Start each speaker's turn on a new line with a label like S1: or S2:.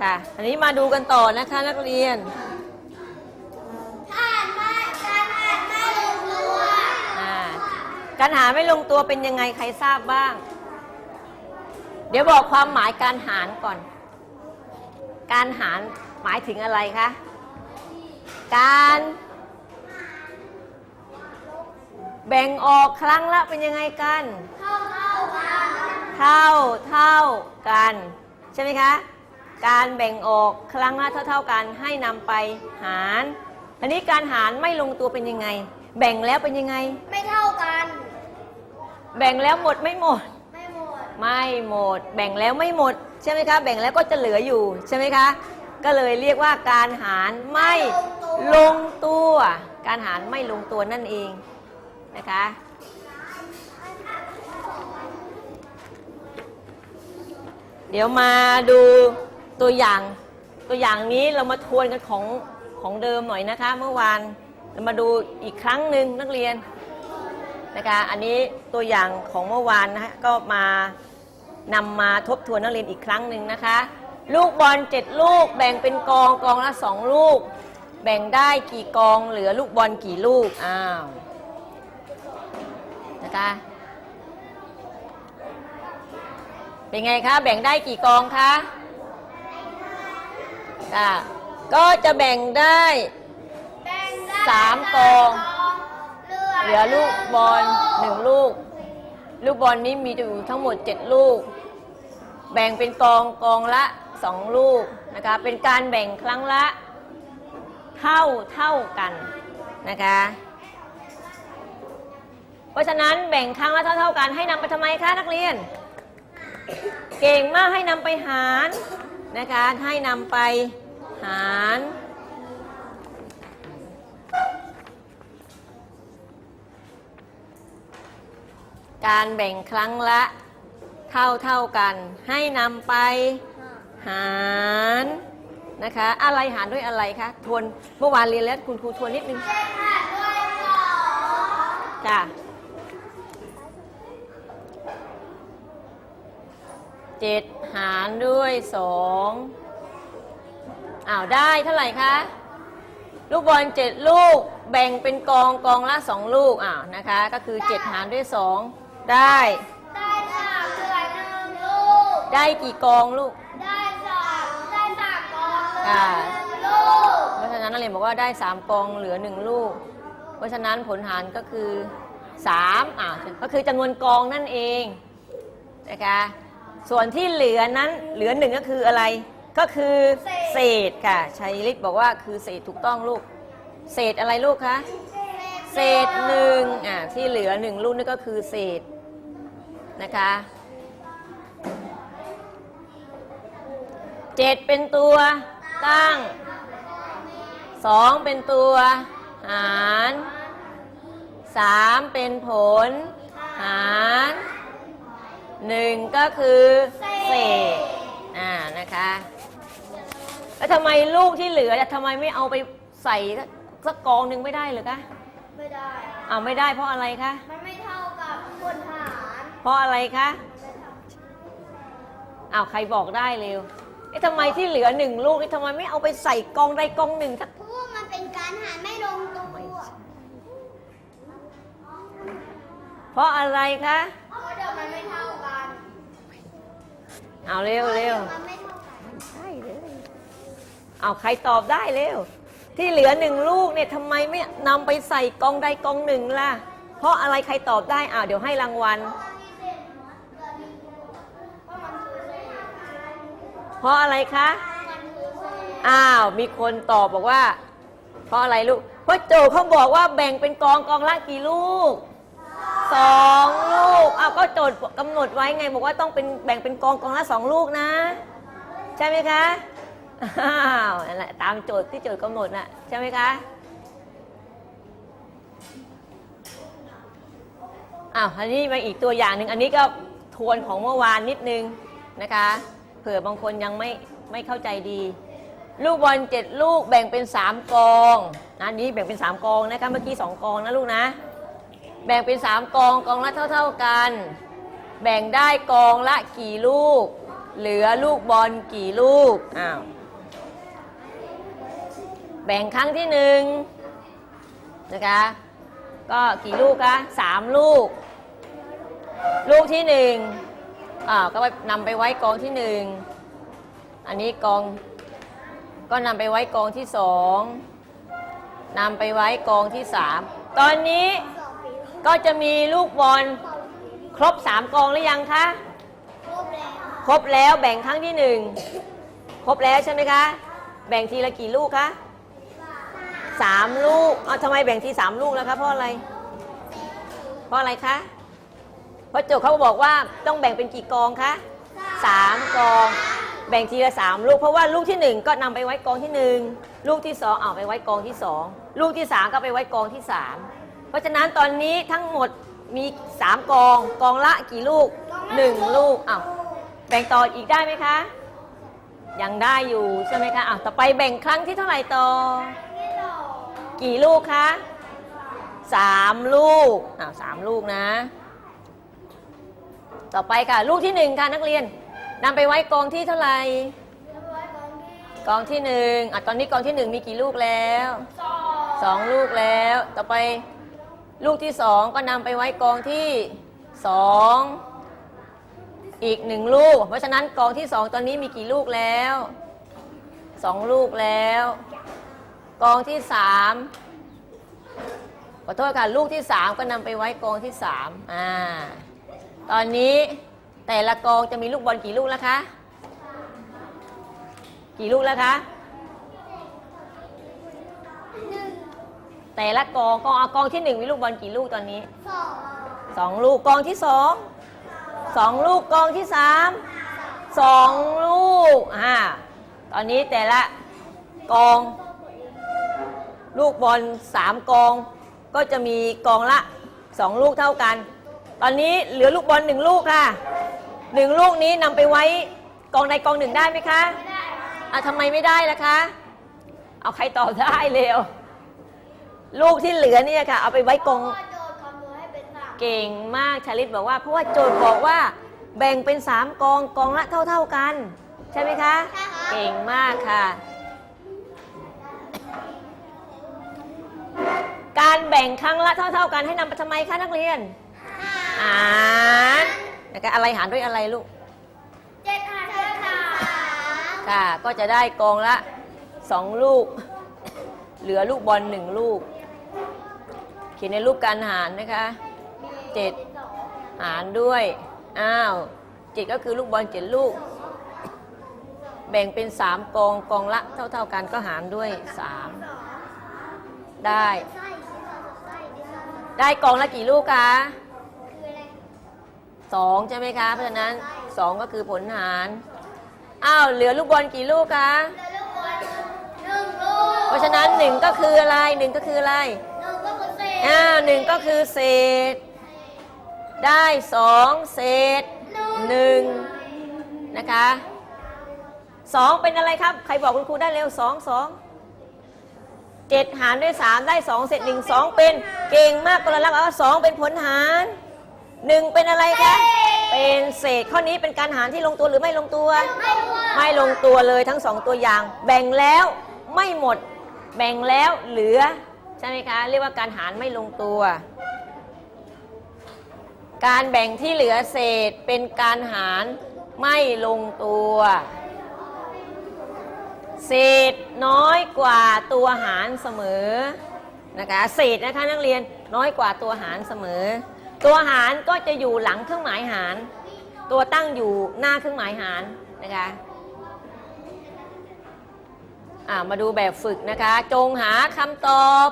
S1: ค่ะ อันนี้มาดูกันต่อนะคะนักเรียน
S2: ถ้าไม่การอ่านไม่ลงตัว
S1: อ่า การหารไม่ลงตัวเป็นยังไงใครทราบบ้าง เดี๋ยวบอกความหมายการหารก่อน การหารหมายถึงอะไรคะ การ แบ่งออกครั้งละเป็นยังไงกัน
S2: เท่าเท่ากัน
S1: เท่าเท่ากัน ใช่ไหมคะ การแบ่งออกครั้งละเท่าเท่ากันให้นำไปหารอันนี้การหารไม่ลงตัวเป็นยังไง แบ่งแล้วเป็นยังไง
S2: ไม่เท่ากัน
S1: แบ่งแล้วหมดไม่หมด
S2: ไม่หมด
S1: ไม่หมด แบ่งแล้วไม่หมด ใช่ไหมคะ แบ่งแล้วก็จะเหลืออยู่ใช่ไหมคะ ก็เลยเรียกว่าการหารไม่ลงตัว การหารไม่ลงตัวนั่นเองนะคะเดี๋ยวมาดู ตัวอย่างตัวอย่างนี้เรามาทวนกันของของเดิมหน่อยนะคะ เมื่อวานเรามาดูอีกครั้งหนึ่งนักเรียนนะคะอันนี้ตัวอย่างของเมื่อวานนะคะก็มานำมาทบทวนนักเรียนอีกครั้งหนึ่งนะคะ ลูกบอลเจ็ดลูกแบ่งเป็นกองกองละสองลูก แบ่งได้กี่กองเหลือลูกบอลกี่ลูกอ้าวนะคะเป็นไงคะแบ่งได้กี่กองคะ ค่ะ ก็จะแบ่งได้
S2: แบ่งได้
S1: สามกอง เหลือลูกบอลหนึ่งลูก ลูกบอลนี้มีอยู่ทั้งหมด7ลูก แบ่งเป็นกองกองละ2ลูกนะคะ เป็นการแบ่งครั้งละ เท่าเท่ากันนะคะ เพราะฉะนั้นแบ่งครั้งละเท่าเท่ากันให้นำไปทำไมคะนักเรียน เก่งมากให้นำไปหารนะคะให้นำไป หารการแบ่งครั้งละเท่าเท่ากัน ให้นำไปหารนะคะ อะไรหารด้วยอะไรคะทวนเมื่อวานเรียนแล้วคุณครูทวนนิดนึง
S2: จ็ดหารด้วยสอง
S1: จ้ะเจ็ดหารด้วยสอง อ้าวได้เท่าไหร่คะลูกบอลเจ็ดลูกแบ่งเป็นกองกองละสองลูกอ้าวนะคะ ก็คือเจ็ดหารด้วยสองได้
S2: ได้สามเหลือหนึ่งลูก
S1: ได้กี่กองลูก
S2: ได้สามได้สามกองเหลือ
S1: อ่า
S2: หนึ่งลูก
S1: เพราะฉะนั้นนักเรียนบอกว่าได้3กองเหลือ1ลูก เพราะฉะนั้นผลหารก็คือ3อ่าก็คือจำนวนกองนั่นเองนะคะส่วนที่เหลือนั้นเหลือหนึ่งก็คืออะไร ก็คือเศษ เศษค่ะชัยฤทธิ์บอกว่าคือเศษถูกต้องลูก เศษอะไรลูกคะ เศษหนึ่งอ่าที่เหลือหนึ่งลูกนี่ก็คือเศษนะคะเจ็ดเป็นตัวตั้งสองเป็นตัวหารสามเป็นผล หารหนึ่งก็คือเศษอ่านะคะ แล้วทำไมลูกที่เหลือเนี่ยทำไมไม่เอาไปใส่สักกองหนึ่งไม่ได้เหรือคะ
S2: ไม่ได้
S1: เอาไม่ได้เพราะอะไรคะ
S2: มันไม่เท่ากับคนหาร
S1: เพราะอะไรคะ อ้าวใครบอกได้เร็วเอ๊ะทำไมที่เหลือหนึ่งลูกนี่ทำไมไม่เอาไปใส่กองใดกองหนึ่งสัก
S2: เพราะว่ามันเป็นการหารไม่ลงตัว
S1: เพราะอะไรคะ
S2: เพราะเดี๋ยวมันไม่เท่ากัน
S1: เอาเร็วเร็ว
S2: มันไม่เท่ากัน
S1: ใช่เลย เอาใครตอบได้เร็ว ที่เหลือหนึ่งลูกเนี่ยทำไมไม่นำไปใส่กองใดกองหนึ่งล่ะ เพราะอะไรใครตอบได้อ้าวเดี๋ยวให้รางวัล เพราะอะไรคะ อ้าว มีคนตอบบอกว่า เพราะอะไรลูก เพราะโจเขาบอกว่าแบ่งเป็นกองกองละกี่ลูกสองลูกอ้าวก็โจทย์กำหนดไว้ไง บอกว่าต้องเป็นแบ่งเป็นกองกองละสองลูกนะ ใช่ไหมคะ อ้าวนั่นแหละตามโจทย์ที่โจทย์กำหนดน่ะใช่ไหมคะอ้าวอันนี้มาอีกตัวอย่างหนึ่งอันนี้ก็ทวนของเมื่อวานนิดนึงนะคะ เผื่อบางคนยังไม่ไม่เข้าใจดี ลูกบอลเจ็ดลูกแบ่งเป็นสามกองนะอันนี้แบ่งเป็นสามกองนะคะเมื่อกี้สองกองนะลูกนะ แบ่งเป็นสามกองกองละเท่าๆกัน แบ่งได้กองละกี่ลูก เหลือลูกบอลกี่ลูกอ้าว แบ่งครั้งที่หนึ่งนะคะก็กี่ลูกคะสามลูก ลูกที่หนึ่งอ่าวก็ไปนำไปไว้กองที่หนึ่งอันนี้กองก็นำไปไว้กองที่สองนำไปไว้กองที่สามตอนนี้ก็จะมีลูกบอลครบสามกองหรือยังคะ
S2: ครบแล้ว
S1: ครบแล้วแบ่งครั้งที่หนึ่งครบแล้วใช่ไหมคะ แบ่งทีละกี่ลูกคะ สามลูกเอาทำไมแบ่งทีสามลูกแล้วคะเพราะอะไร เพราะอะไรคะเพราะโจทย์เขาบอกว่าต้องแบ่งเป็นกี่กองคะสามกอง แบ่งทีละสามลูก เพราะว่าลูกที่หนึ่งก็นำไปไว้กองที่หนึ่งลูกที่สองเอาไปไว้กองที่สองลูกที่สามก็ไปไว้กองที่สามเพราะฉะนั้นตอนนี้ทั้งหมดมีสามกอง กองละกี่ลูกหนึ่งลูกอ้าวแบ่งต่ออีกได้ไหมคะยังได้อยู่ใช่ไหมคะอะต่อไปแบ่งครั้งที่เท่าไหร่ต่อ กี่ลูกคะสามลูกอ่าสามลูกนะ ต่อไปค่ะ ลูกที่หนึ่งค่ะนักเรียนนำไปไว้กองที่เท่าไหร่
S2: กองที่
S1: หนึ่งอะตอนนี้กองที่หนึ่งมีกี่ลูกแล้ว
S2: สอง
S1: สองลูกแล้ว ต่อไปลูกที่สองก็นำไปไว้กองที่สองอีกหนึ่งลูก เพราะฉะนั้นกองที่สองตอนนี้มีกี่ลูกแล้วสองลูกแล้ว กองที่สามขอโทษค่ะ ลูกที่สามก็นำไปไว้กองที่สามอ่า ตอนนี้แต่ละกองจะมีลูกบอลกี่ลูกแล้วคะ กี่ลูกแล้วคะ แต่ละกองกองเอากองที่หนึ่งมีลูกบอลกี่ลูกตอนนี้
S2: สอง
S1: สองลูกกองที่สองสองลูกกองที่สามสองลูกอ่าตอนนี้แต่ละกอง ลูกบอลสามกอง ก็จะมีกองละสองลูกเท่ากัน ตอนนี้เหลือลูกบอลหนึ่งลูกค่ะหนึ่งลูกนี้นำไปไว้กองใดกองหนึ่งได้ไหมคะ
S2: ไม่ได้
S1: อะทำไมไม่ได้ล่ะคะ เอาใครตอบได้เร็ว ลูกที่เหลือเนี่ยค่ะ เอาไปไว้กอง
S2: พ่อโจทย์คำนวณให้เป็นสาม
S1: เก่งมากชาลิตบอกว่า เพราะว่าโจทย์บอกว่าแบ่งเป็นสามกองกองละเท่า ๆกัน ใช่ไหมคะ
S2: ใช่ค่ะ
S1: เก่งมากค่ะ การ แบ่งครั้งละเท่า ๆกันให้นำไปทำไมคะนักเรียน
S2: ห้า
S1: หารนะคะอะไรหารด้วยอะไรลูก
S2: เจ็ดหารด้วยสาม
S1: ค่ะ ก็จะได้กองละสองลูก เหลือลูกบอลหนึ่งลูก เขียนในรูปการหารนะคะเจ็ด
S2: สอง
S1: หารด้วย อ้าวเจ็ดก็คือลูกบอลเจ็ดลูก แบ่งเป็นสามกองกองละเท่า ๆกันก็หารด้วยสามได้
S2: ได้
S1: กองละกี่ลูกคะ
S2: คืออะไร
S1: สองใช่ไหมคะ เพราะฉะนั้นสองก็คือผลหารอ้าวเหลือลูกบอลกี่ลูกคะ
S2: เหลือลูกบอลหนึ่งลูก
S1: เพราะฉะนั้นหนึ่งก็คืออะไรหนึ่งก็คืออะไร
S2: หนึ่งก็คือเศษ
S1: อ้าวหนึ่งก็คือเศษ ได้สองเศษหนึ่งนะคะสองเป็นอะไรครับ ใครบอกคุณครูได้เร็วสองสอง เจ็ดหารด้วยสามได้สองเศษหนึ่งสองเป็นเก่งมากกรลักษณ์เอาสองเป็นผลหารหนึ่งเป็นอะไรคะ เป็นเศษข้อนี้เป็นการหารที่ลงตัวหรือไม่ลงตัว
S2: ไม่รู้ว่า
S1: ไม่ลงตัวเลยทั้งสองตัวอย่าง แบ่งแล้วไม่หมด แบ่งแล้วเหลือ ใช่ไหมคะ เรียกว่าการหารไม่ลงตัว การแบ่งที่เหลือเศษเป็นการหารไม่ลงตัว เศษน้อยกว่าตัวหารเสมอนะคะเศษนะคะนักเรียนน้อยกว่าตัวหารเสมอ ตัวหารก็จะอยู่หลังเครื่องหมายหาร ตัวตั้งอยู่หน้าเครื่องหมายหารนะคะมาดูแบบฝึกนะคะ จงหาคำตอบ